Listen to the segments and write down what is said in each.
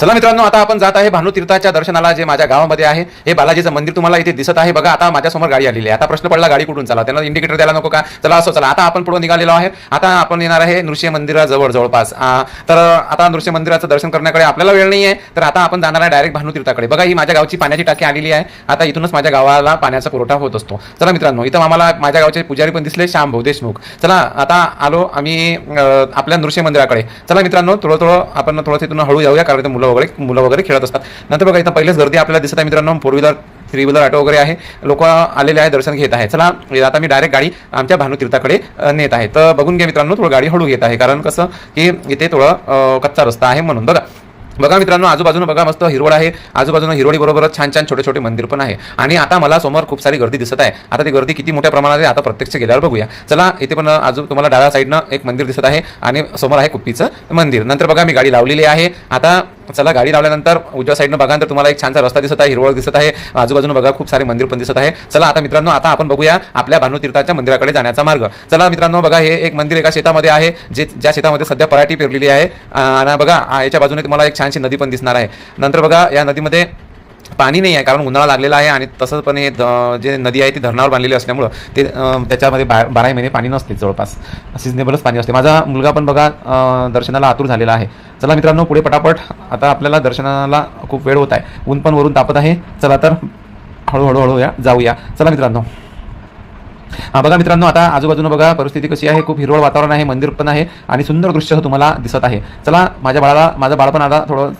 चला मित्रांनो आता आपण जात आहे भानुतीर्थाच्या दर्शनाला जे माझ्या गावामध्ये आहे. हे बालाजीचं मंदिर तुम्हाला इथे दिसत आहे. बघा आता माझ्यासमोर गाडी आलेली आहे. आता प्रश्न पडला गाडी कुठून चला. त्यांना इंडिकेटर द्यायला नको का? चला असं चला. आता आपण पुढे निघालेलो आहे. आता आपण येणार आहे नृसिंह मंदिराजवळ जवळपास. तर आता नृसिंह मंदिराचं दर्शन करण्याकडे आपल्याला वेळ नाही आहे तर आता आपण जाणार आहे डायरेक्ट भानुतीर्थाकडे बघा ही माझ्या गावची पाण्याची टाकी आलेली आहे. आता इथूनच माझ्या गावाला पाण्याचा पुरवठा होत असतो. चला मित्रांनो इथं आम्हाला माझ्या गावचे पुजारी पण दिसले श्याम भाऊ देशमुख. चला आता आलो आम्ही आपल्या नृसिंह मंदिराकडे. चला मित्रांनो थोडं थोडं आपण थोडं तिथून हळू जाऊया कारण मुलं वगैरे मुलं वगैरे खेळत असतात. नंतर बघा इथं पहिलेच गर्दी आपल्याला दिसत आहे मित्रांनो. Four wheeler three wheeler auto वगैरे आहे. लोक आलेले आहे दर्शन घेत आहे चला आता मी डायरेक्ट गाडी आमच्या भानुतीर्थाकडे नेत आहे. तर बघून घ्या मित्रांनो थोडं गाडी हळू घेत आहे. कारण कसं की इथे थोडं कच्चा रस्ता आहे म्हणून. बघा बघा मित्रांनो आजूबाजून बघा मस्त हिरवळ आहे. आजूबाजून हिरवळी बरोबरच छान छान छोटे छोटे मंदिर पण आहे. आणि आता मला समोर खूप सारी गर्दी दिसत आहे. आता ती गर्दी किती मोठ्या प्रमाणात आहे आता प्रत्यक्ष गेल्यावर बघूया. चला इथे पण आजू तुम्हाला डाव्या साईडनं एक मंदिर दिसत आहे. आणि समोर आहे कुप्पीचं मंदिर. नंतर बघा मी गाडी लावलेली आहे. आता चला गाडी लावल्यानंतर उजव्या साईडनं बघा तर तुम्हाला एक छानसा रस्ता दिसत आहे हिरवळ दिसत आहे आजूबाजून बघा खूप सारे मंदिर पण दिसत आहे. चला आता मित्रांनो आता आपण बघूया आपल्या भानुतीर्थाच्या मंदिराकडे जाण्याचा मार्ग. चला मित्रांनो बघा हे एक मंदिर एका शेतामध्ये आहे जे ज्या शेतामध्ये सध्या पराठी पेरलेली आहे. आणि बघा याच्या बाजूने तुम्हाला एक छानशी नदी पण दिसणार आहे. नंतर बघा या नदीमध्ये पाणी नाही आहे कारण उन्हाळा लागलेला आहे आणि तसंच पण हे जे नदी आहे ती धरणावर बांधलेली असल्यामुळं ते त्याच्यामध्ये बा बाराही महिने पाणी नसते जवळपास. सिजनेबलच पाणी असते. माझा मुलगा पण बघा दर्शनाला आतुर झालेला आहे. चला मित्रांनो पुढे पटापट आता आपल्याला दर्शनाला खूप वेळ होत आहे. ऊन पण वरून तापत आहे. चला तर हळूहळू हळू या जाऊया. चला मित्रांनो. हा बघा मित्रांनो आता आजूबाजूनं बघा परिस्थिती कशी आहे. खूप हिरवळ वातावरण आहे मंदिर पण आहे आणि सुंदर दृश्य तुम्हाला दिसत आहे. चला माझ्या बाळाला माझं बाळ पण आता थोडं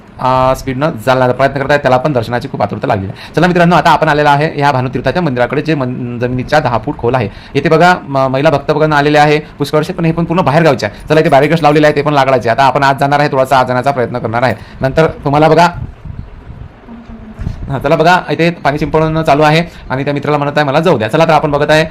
स्पीडनं जायला प्रयत्न करत आहे त्याला पण दर्शनाची खूप आतुरता लागली. आहे चला मित्रांनो आता आपण आलेला आहे ह्या भानुतीर्थाच्या मंदिराकडे जे मन- जमिनीच्या दहा फूट खोल आहे. येथे बघा महिला भक्त बघा आलेले आहे. पुष्कळशे पण हे पण पूर्ण बाहेर गावचे आहे. चला इथे बॅरिकेड्स लावलेले आहे ते पण लाकडाचे आता आपण आज जाणार आहे थोडासा आज जाण्याचा प्रयत्न करणार आहे. नंतर तुम्हाला बघा चला बघा इथे पाणी शिंपडणं चालू आहे. आणि त्या मित्राला म्हणत आहे मला जाऊ द्या. चला तर आपण बघत आहे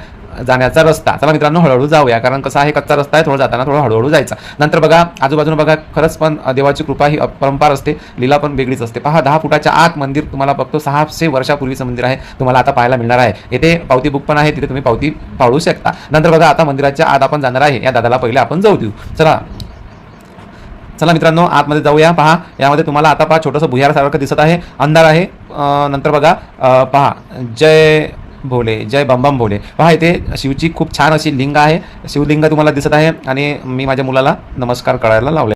जाण्याचा रस्ता. चला मित्रांनो हळूहळू जाऊया. कारण कसा आहे कच्चा रस्ता आहे थोडं जाताना थोडं हळूहळू जायचा. नंतर बघा आजूबाजूला बघा खरंच पण देवाची कृपा ही अपरंपार असते. लीला पण वेगळीच असते. पहा दहा फुटाच्या आत मंदिर तुम्हाला बघतो. सहाशे वर्षापूर्वीचं मंदिर आहे तुम्हाला आता पाहायला मिळणार आहे. येथे पावती बुक पण आहे तिथे तुम्ही पावती पाळू शकता. नंतर बघा आता मंदिराच्या आत आपण जाणार आहे. या दादाला पहिले आपण जाऊ देऊ. चला. चला मित्रांनो आतमध्ये जाऊया. पहा यामध्ये तुम्हाला आता पहा छोटंसं भुयारासारखं दिसत आहे. अंधार आहे. नंतर बघा पहा जय भोले जय बंबम भोले. पहा इथे शिवची खूप छान अशी लिंग आहे. शिवलिंग तुम्हाला दिसत आहे आणि मी माझ्या मुलाला नमस्कार करायला लावले.